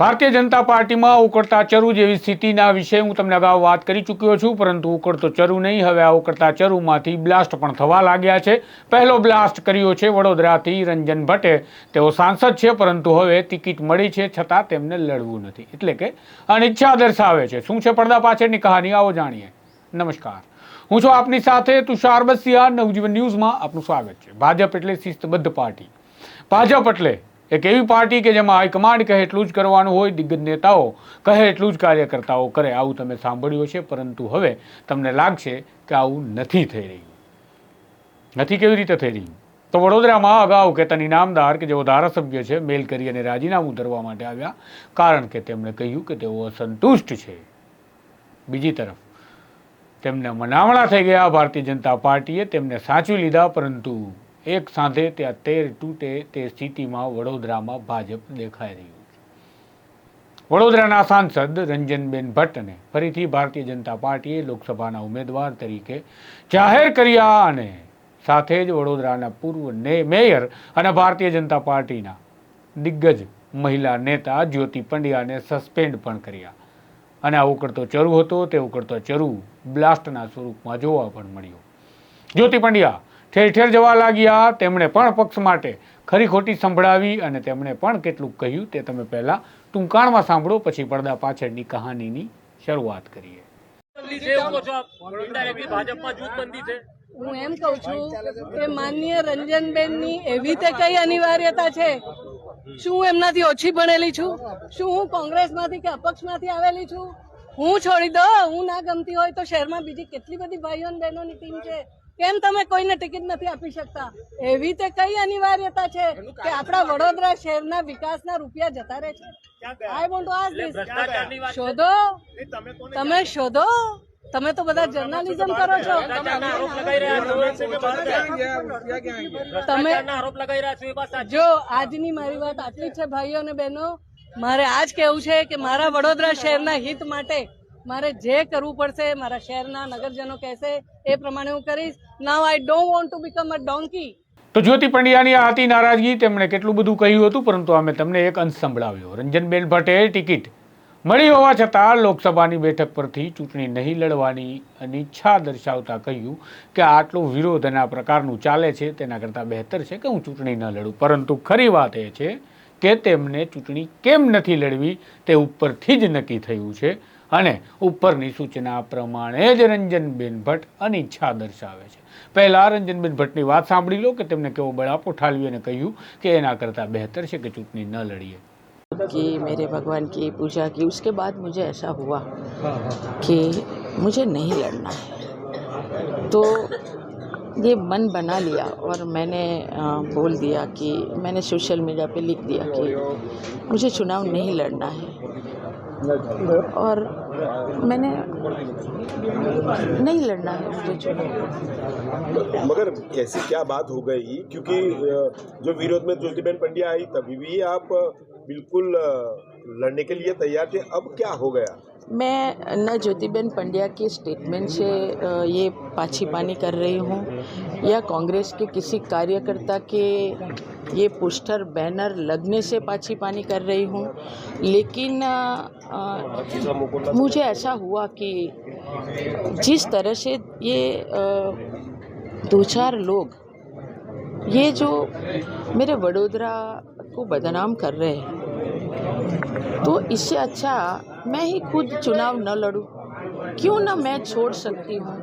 ભારતીય જનતા પાર્ટીમાં ઉકળતા ચરુ જેવી સ્થિતિના વિશે હું તમને અગાઉ વાત કરી ચૂક્યો છું, પરંતુ ઉકળતો ચરુ નહીં. હવે આ ઉકળતા ચરુમાંથી બ્લાસ્ટ પણ થવા લાગ્યા છે. પહેલો બ્લાસ્ટ કર્યો છે વડોદરાથી રંજન ભટ્ટે. તેઓ સાંસદ છે, પરંતુ હવે ટિકિટ મળી છે, છતાં તેમને લડવું નથી. એટલે કે અનિચ્છા દર્શાવે છે. શું છે પડદા પાછળની કહાની? આવો જાણીએ. નમસ્કાર. હું છું આપની સાથે તુષાર બસિયા. નવજીવન ન્યૂઝમાં આપનું સ્વાગત છે. ભાજપ એટલે શિસ્તબદ્ધ પાર્ટી. ભાજપ એટલે એક એવી પાર્ટી કે જેમાં હાઈકમાન્ડ કહે એટલું જ કરવાનું હોય, દિગ્ગજ નેતાઓ કહે એટલું જ કાર્યકર્તાઓ કરે, આવું તમે સાંભળ્યું છે પરંતુ હવે તમને લાગશે કે આવું નથી થઈ રહ્યું. નથી કેવી રીતે થઈ રહ્યું? તો વડોદરામાં અગાઉ કેતન ઇનામદાર કે જેઓ ધારાસભ્ય છે, મેલ કરી અને રાજીનામું ધરવા માટે આવ્યા, કારણ કે તેમણે કહ્યું કે તેઓ અસંતુષ્ટ છે. બીજી તરફ, તેમને મનામણા થઈ ગયા, ભારતીય જનતા પાર્ટીએ તેમને સાચવી લીધા, પરંતુ એક સાંધે ત્યાં તેર તૂટે તે સ્થિતિમાં વડોદરામાં ભાજપ દેખાઈ રહ્યું છે. વડોદરાના સાંસદ રંજનબેન ભટ્ટને ફરીથી ભારતીય જનતા પાર્ટીએ લોકસભાના ઉમેદવાર તરીકે જાહેર કર્યા અને સાથે જ વડોદરાના પૂર્વ મેયર અને ભારતીય જનતા પાર્ટીના દિગ્ગજ મહિલા નેતા જ્યોતિ પંડ્યાને સસ્પેન્ડ પણ કર્યા. અને આ ઉકળતો ચરુ હતો તે ઉકળતો ચરુ બ્લાસ્ટના સ્વરૂપમાં જોવા પણ મળ્યો. જ્યોતિ પંડ્યા ઠેર ઠેર જવા લાગ્યા. તેમણે પણ પક્ષ માટે ખરી ખોટી સંભળાવી અને તેમણે પણ કેટલું કહ્યું તે તમે પહેલા ટૂંકાણમાં સાંભળો, પછી પડદા પાછળની કહાનીની શરૂઆત કરીએ. હું એમ કઉ છું કે માનનીય રંજનબેનની એવી તે કઈ અનિવાર્યતા છે? શું એમનાથી ઓછી ભણેલી છું? શું હું કોંગ્રેસમાંથી કે અપક્ષમાંથી આવેલી છું? હું છોડી દો, હું ના ગમતી હોય તો શહેરમાં બીજી કેટલી બધી ભાઈઓ બહેનોની ટીમ છે? કેમ તમે કોઈને ટિકિટ નથી આપી શકતા? એવી તે કઈ અનિવાર્યતા છે કે આપણા વડોદરા શહેરના વિકાસના રૂપિયા જતા રહે છે? I want to ask this શોધો. તમે શોધો. તમે તો બધા જર્નાલિઝમ કરો છો. તમે જો આજની મારી વાત આટલી છે, ભાઈઓ અને બહેનો, મારે આજ કેવું છે કે મારા વડોદરા શહેરના હિત માટે મારે જે કરવું પડશે, મારા શહેરના નગરજનો કહેશે, એ પ્રમાણે હું કરીશ. Now I don't want to become a donkey તો જ્યોતિ પંડ્યાની આ હતી નારાજગી, તેમણે કેટલું બધું કહ્યું હતું, પરંતુ અમે તમને એક અંશ સંભળાવ્યો. રંજનબેન ભટ્ટે ટિકિટ મળી હોવા છતાં લોકસભાની બેઠક પરથી ચૂંટણી નહીં લડવાની અનિચ્છા દર્શાવતા કહ્યું કે આટલો વિરોધ અને આ પ્રકારનું ચાલે છે, તેના કરતાં બહેતર છે કે હું ચૂંટણી ન લડું. પરંતુ ખરી વાત એ છે કે તેમને ચૂંટણી કેમ નથી લડવી, તે ઉપરથી જ નક્કી થયું છે. અને ઉપરની સૂચના પ્રમાણે જ રંજનબેન ભટ્ટ અનિચ્છા દર્શાવે છે પહેલા રંજનબેન ભટ્ટની વાત સાંભળી લો કે તેમને કેવો બળાપો ઠાલવી અને કહ્યું કે એના કરતાં બહેતર છે કે ચૂંટણી ન લડીએ कि मेरे भगवान की पूजा की उसके बाद मुझे ऐसा हुआ कि मुझे नहीं लड़ना है तो ये मन बना लिया और मैंने अ, बोल दिया कि मैंने सोशल मीडिया पे लिख दिया कि मुझे चुनाव नहीं लड़ना है और मैंने नहीं लड़ना है मुझे चुनाव मगर ऐसी क्या बात हो गई? क्योंकि जो विरोध में ज्योतिबेन पंड्या आई तभी भी आप बिल्कुल लड़ने के लिए तैयार थे। अब क्या हो गया? मैं न ज्योतिबेन पंड्या के स्टेटमेंट से ये पाछी पानी कर रही हूँ या कांग्रेस के किसी कार्यकर्ता के ये पोस्टर बैनर लगने से पाछी पानी कर रही हूँ। लेकिन अ, मुझे ऐसा हुआ कि जिस तरह से ये दो चार लोग ये जो मेरे वडोदरा को बदनाम कर रहे हैं तो इससे अच्छा मैं ही खुद चुनाव न लड़ूं। क्यों ना मैं छोड़ सकती हूँ?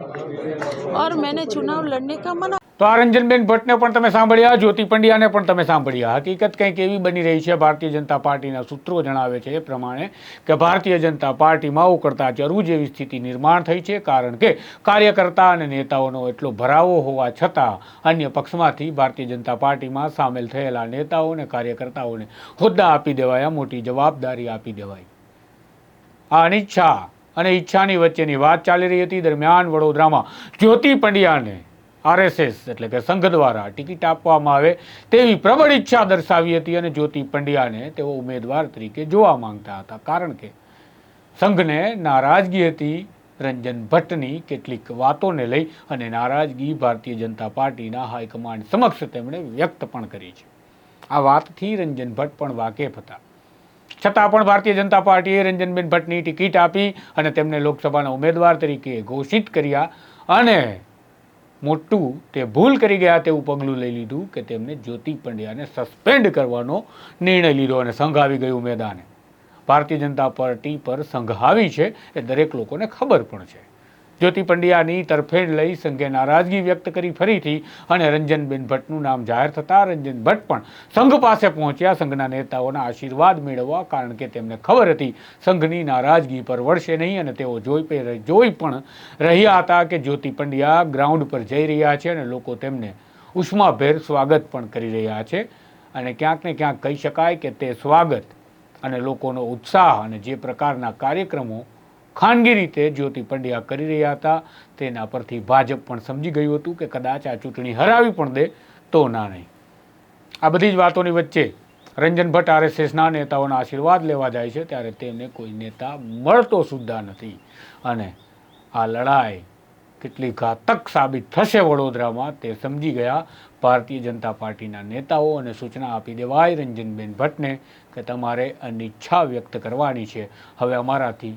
और मैंने चुनाव लड़ने का मना તો આ રંજનબેન ભટ્ટને પણ તમે સાંભળ્યા, જ્યોતિ પંડ્યાને પણ તમે સાંભળ્યા. હકીકત કંઈક એવી બની રહી છે, ભારતીય જનતા પાર્ટીના સૂત્રો જણાવે છે એ પ્રમાણે કે ભારતીય જનતા પાર્ટીમાં ઉકળતા ચરવું જેવી સ્થિતિ નિર્માણ થઈ છે, કારણ કે કાર્યકર્તા અને નેતાઓનો એટલો ભરાવો હોવા છતાં અન્ય પક્ષમાંથી ભારતીય જનતા પાર્ટીમાં સામેલ થયેલા નેતાઓ અને કાર્યકર્તાઓને હોદ્દા આપી દેવાયા, મોટી જવાબદારી આપી દેવાઈ. આ અનિચ્છા અને ઈચ્છાની વચ્ચેની વાત ચાલી રહી હતી. દરમિયાન વડોદરામાં જ્યોતિ પંડ્યાને આરએસએસ એટલે કે સંઘ દ્વારા ટિકિટ આપવામાં આવે તેવી પ્રબળ ઈચ્છા દર્શાવી હતી અને જ્યોતિ પંડ્યાને તેઓ ઉમેદવાર તરીકે જોવા માંગતા હતા. કારણ કે સંઘને નારાજગી હતી રંજન ભટ્ટની કેટલીક વાતોને લઈ અને નારાજગી ભારતીય જનતા પાર્ટીના હાઈકમાન્ડ સમક્ષ તેમણે વ્યક્ત પણ કરી છે. આ વાતથી રંજન ભટ્ટ પણ વાકેફ હતા. છતાં પણ ભારતીય જનતા પાર્ટીએ રંજનબેન ભટ્ટની ટિકિટ આપી અને તેમને લોકસભાના ઉમેદવાર તરીકે ઘોષિત કર્યા અને મોટું તે ભૂલ કરી ગયા તેવું પગલું લઈ લીધું કે તેમને જ્યોતિ પંડ્યાને સસ્પેન્ડ કરવાનો નિર્ણય લીધો અને સંઘ આવી ગયું મેદાને. ભારતીય જનતા પાર્ટી પર સંઘ હાવી છે એ દરેક લોકોને ખબર પણ છે. જ્યોતિ પંડ્યાની તરફેણ લઈ સંઘે નારાજગી વ્યક્ત કરી ફરીથી અને રંજનબેન ભટ્ટનું નામ જાહેર થતાં રંજન ભટ્ટ પણ સંઘ પાસે પહોંચ્યા. સંઘના નેતાઓના આશીર્વાદ મેળવવા કારણ કે તેમને ખબર હતી સંઘની નારાજગી પર વળશે નહીં અને તેઓ જોઈ જોઈ પણ રહ્યા હતા કે જ્યોતિ પંડ્યા ગ્રાઉન્ડ પર જઈ રહ્યા છે અને લોકો તેમને ઉષ્માભેર સ્વાગત પણ કરી રહ્યા છે અને ક્યાંક ને ક્યાંક કહી શકાય કે તે સ્વાગત અને લોકોનો ઉત્સાહ અને જે પ્રકારના કાર્યક્રમો ખાનગી રીતે જ્યોતિ પંડ્યા કરી રહ્યા હતા. તેના પરથી ભાજપ પણ સમજી ગયું હતું કે કદાચ આ ચૂંટણી હરાવી પણ દે તો ના નહીં. આ બધી જ વાતોની વચ્ચે રંજન ભટ્ટ આરએસએસના નેતાઓના આશીર્વાદ લેવા જાય છે ત્યારે તેમને કોઈ નેતા મળતો સુદ્ધા નથી. અને આ લડાઈ કેટલી ઘાતક સાબિત થશે વડોદરામાં તે સમજી ગયા ભારતીય જનતા પાર્ટીના નેતાઓ અને સૂચના આપી દેવાય રંજનબેન ભટ્ટને કે તમારે અનિચ્છા વ્યક્ત કરવાની છે. હવે અમારાથી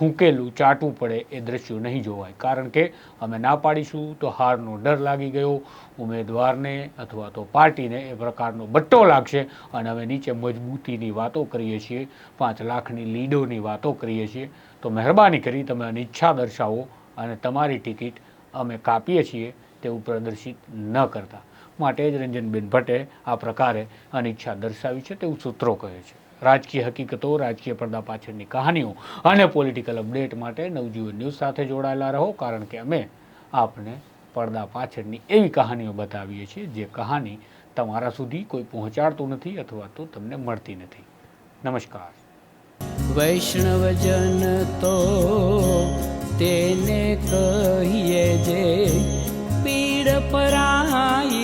થૂંકેલું ચાટવું પડે એ દ્રશ્યો નહીં જોવાય. કારણ કે અમે ના પાડીશું તો હારનો ડર લાગી ગયો, ઉમેદવારને અથવા તો પાર્ટીને એ પ્રકારનો બટ્ટો લાગશે અને અમે નીચે મજબૂતીની વાતો કરીએ છીએ, પાંચ લાખની લીડોની વાતો કરીએ છીએ. તો મહેરબાની કરી તમે અનિચ્છા દર્શાવો અને તમારી ટિકિટ અમે કાપીએ છીએ તેવું પ્રદર્શિત ન કરતા. માટે જ રંજનબેન ભટ્ટે આ પ્રકારે અનિચ્છા દર્શાવી છે તેવું સૂત્રો કહે છે. રાજકીય હકીકતો, રાજકીય પડદા પાછળની કહાનીઓ અને પોલિટિકલ અપડેટ માટે નવજીવન ન્યૂઝ સાથે જોડાયેલા રહો, કારણ કે અમે આપને પડદા પાછળની એવી કહાનીઓ બતાવીએ છીએ જે કહાની તમારા સુધી કોઈ પહોંચાડતું નથી અથવા તો તમને મળતી નથી. નમસ્કાર. વૈષ્ણવજન તો તેને કહીએ જે પીડ પરાય